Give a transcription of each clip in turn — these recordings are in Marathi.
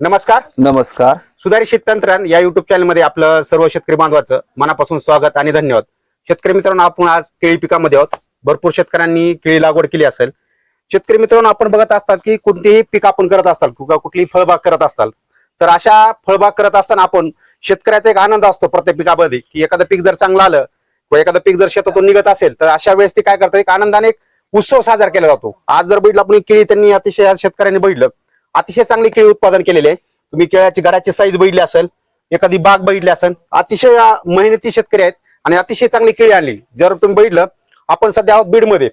नमस्कार. नमस्कार. सुधारित शेततंत्रज्ञान या युट्यूब चॅनलमध्ये आपलं सर्व शेतकरी बांधवाचं मनापासून स्वागत आणि धन्यवाद. शेतकरी मित्रांनो आपण आज केळी पिकामध्ये आहोत. भरपूर शेतकऱ्यांनी केळी लागवड केली असेल. शेतकरी मित्रांनो आपण बघत असतात की कोणतेही पीक आपण करत असताल किंवा कुठलीही फळबाग करत असताल तर अशा फळबाग करत असताना आपण शेतकऱ्याचा एक आनंद असतो प्रत्येक पिकामध्ये की एखादं पीक जर चांगलं आलं किंवा एखादं पीक जर शेतातून निघत असेल तर अशा वेळेस ते काय करतात? एक आनंदाने एक उत्सव साजरा केला जातो. आज जर बघितलं आपण केळी त्यांनी अतिशय शेतकऱ्यांनी बघितलं अतिशय चांगली केळी उत्पादन केलेले आहे. तुम्ही केळ्याची घडाची साईज बघितली असेल एखादी बाग बघितली असेल अतिशय मेहनती शेतकरी आहेत आणि अतिशय चांगली केळी आणली. जर तुम्ही बघितलं आपण सध्या आहोत बीडमध्ये.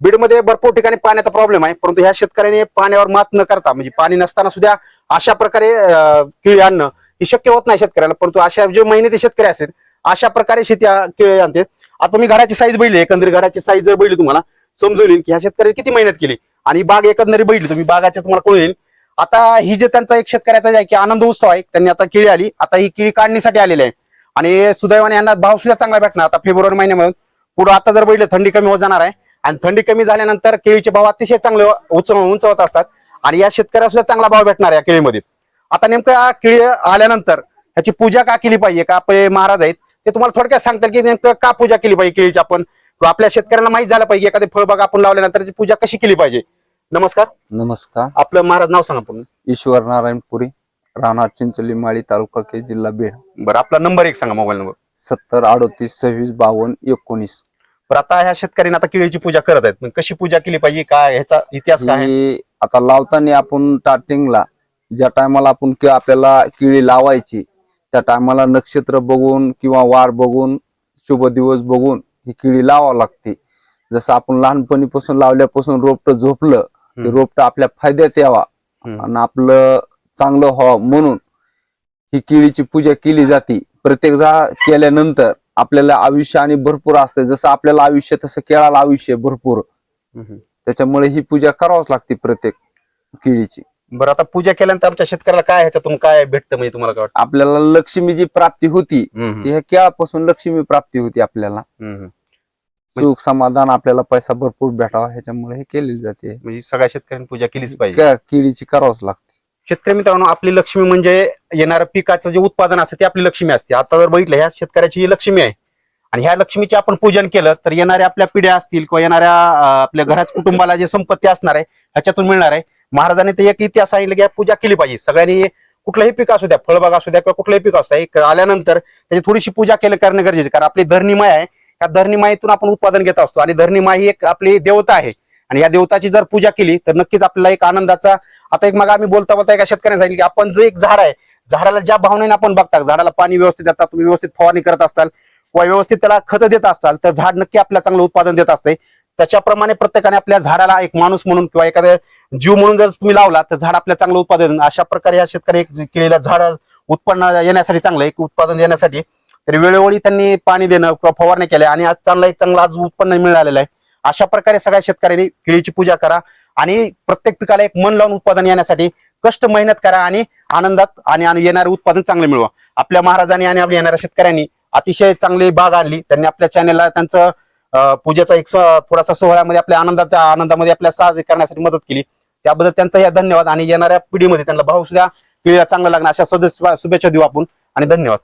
बीडमध्ये भरपूर ठिकाणी पाण्याचा प्रॉब्लेम आहे परंतु ह्या शेतकऱ्याने पाण्यावर मात न करता म्हणजे पाणी नसताना सुद्धा अशा प्रकारे केळी आणणं हे शक्य होत नाही शेतकऱ्याला. परंतु अशा जे मेहनती शेतकरी असतील अशा प्रकारे शेती केळी आणते. आता तुम्ही घडाची साईज बघितली एकंदरीत घडाची साईज जर बघितली तुम्हाला समजून येईल की ह्या शेतकऱ्याने किती मेहनत केली. आणि बाग एकंदरीत बघितली तुम्ही बागाच्या तुम्हाला कळून येईल आता ही जे त्यांचा एक शेतकऱ्याचा जे आहे की आनंद उत्सव आहे त्यांनी आता केळी आली. आता ही केळी काढण्यासाठी आलेली आहे. आणि सुदैवाने यांना भाव सुद्धा चांगला भेटणार. आता फेब्रुवारी महिन्यामध्ये पुढे आता जर बघितलं थंडी कमी होत जाणार आहे. आणि थंडी कमी झाल्यानंतर केळीचे भाव अतिशय चांगले उंच उंचवत असतात. आणि या शेतकऱ्याला सुद्धा चांगला भाव भेटणार आहे या केळीमध्ये. आता नेमकं केळी आल्यानंतर ह्याची पूजा का केली पाहिजे? का आपले महाराज आहेत ते तुम्हाला थोडक्यात सांगतात की नेमकं का पूजा केली पाहिजे केळीची आपण? आपल्या शेतकऱ्यांना माहीत झालं पाहिजे एखादी फळबाग आपण लावल्यानंतर त्याची पूजा कशी केली पाहिजे? नमस्कार. नमस्कार. आपलं महाराज नाव सांगा पूर्ण. ईश्वर नारायणपुरी राहणार चिंचोली माळी तालुका के जिल्हा बीड. बरं आपला नंबर एक सांगा मोबाईल नंबर. सत्तर अडोतीस सव्वीस बावन्न एकोणीस. बरं आता ह्या शेतकऱ्यांनी आता केळीची पूजा करत आहेत. मग कशी पूजा केली पाहिजे? काय ह्याचा इतिहास काय आहे? ही आता लावताना आपण स्टार्टिंगला ज्या टायमाला आपण कि- आपल्याला केळी लावायची त्या टायमाला नक्षत्र बघून किंवा वार बघून शुभ दिवस बघून ही केळी लावावं लागते. जसं आपण लहानपणीपासून लावल्यापासून रोपट झोपलं ते. रोपट आपल्या फायद्यात यावा. आणि आपलं चांगलं व्हावं म्हणून ही केळीची पूजा केली जाते. प्रत्येकदा केल्यानंतर आपल्याला आयुष्य आणि भरपूर असते जसं आपल्याला आयुष्य तसं केळाला आयुष्य भरपूर. त्याच्यामुळे ही पूजा करावंच लागते प्रत्येक केळीची. बरं आता पूजा केल्यानंतर आमच्या शेतकऱ्याला काय ह्याच्यातून काय भेटतं म्हणजे तुम्हाला काय आपल्याला लक्ष्मीची प्राप्ती होती. वाटतं ती ह्या केळापासून लक्ष्मी प्राप्ती होती आपल्याला. सुख समाधान आपल्याला पैसा भरपूर भेटावा ह्याच्यामुळे हे केली जाते. म्हणजे सगळ्या शेतकऱ्यांनी पूजा केलीच पाहिजे. केळीची करावंच लागते. शेतकरी मित्रांनो आपली लक्ष्मी म्हणजे येणारं पिकाचं जे उत्पादन असतं ते आपली लक्ष्मी असते. आता जर बघितलं ह्या शेतकऱ्याची ही लक्ष्मी आहे. आणि ह्या लक्ष्मीचे आपण पूजन केलं तर येणाऱ्या आपल्या पिढ्या असतील किंवा येणाऱ्या अं, आपल्या घरात कुटुंबाला जे संपत्ती असणार आहे ह्याच्यातून मिळणार आहे. महाराजांनी ते एक इतिहास सांगितलं की पूजा केली पाहिजे. सगळ्यांनी कुठलंही पीक असू द्या फळबाग असू द्या किंवा कुठलंही पीक असू द्या एक आल्यानंतर त्याची थोडीशी पूजा केलं करणं गरजेचं आहे. कारण आपली धरणीमाय आहे. या धरणीमाईतून आपण उत्पादन घेत असतो. आणि धरणीमाई ही एक आपली देवता आहे. आणि या देवताची जर पूजा केली तर नक्कीच आपल्याला एक आनंदाचा आता एक मग आम्ही बोलता बोलता एका शेतकऱ्याने सांगितलं की आपण जो एक झाड आहे झाडाला ज्या भावनेने आपण बघता झाडाला पाणी व्यवस्थित देतात तुम्ही व्यवस्थित फवारणी करत असताल किंवा व्यवस्थित त्याला खत देत असताल तर झाड नक्की आपल्याला चांगलं उत्पादन देत असते. त्याच्याप्रमाणे प्रत्येकाने आपल्या झाडाला एक माणूस म्हणून किंवा एखाद्या जीव म्हणून जर तुम्ही लावला तर झाड आपल्याला चांगलं उत्पादन अशा प्रकारे या शेतकरी एक केलेलं झाड उत्पन्न येण्यासाठी चांगलं एक उत्पादन देण्यासाठी तर वेळोवेळी त्यांनी पाणी देणं किंवा फवारणी केल्या आणि आज चांगला एक चांगलं आज उत्पन्न मिळालेलं आहे. अशा प्रकारे सगळ्या शेतकऱ्यांनी केळीची पूजा करा आणि प्रत्येक पिकाला एक मन लावून उत्पादन येण्यासाठी कष्ट मेहनत करा आणि आनंदात आणि येणारे उत्पादन चांगले मिळवा. आपल्या महाराजांनी आणि आपल्या येणाऱ्या शेतकऱ्यांनी अतिशय चांगली बाग आणली. त्यांनी आपल्या चॅनेलला त्यांचं पूजेचा एक थोडासा सोहळ्यामध्ये आपल्या आनंदात आनंदामध्ये आपल्या साजरी करण्यासाठी मदत केली. त्याबद्दल त्यांचा या धन्यवाद आणि येणाऱ्या पिढीमध्ये त्यांना भाऊ सुद्धा पिढीला चांगला लागणार अशा सदस्य शुभेच्छा देऊ आपण. आणि धन्यवाद.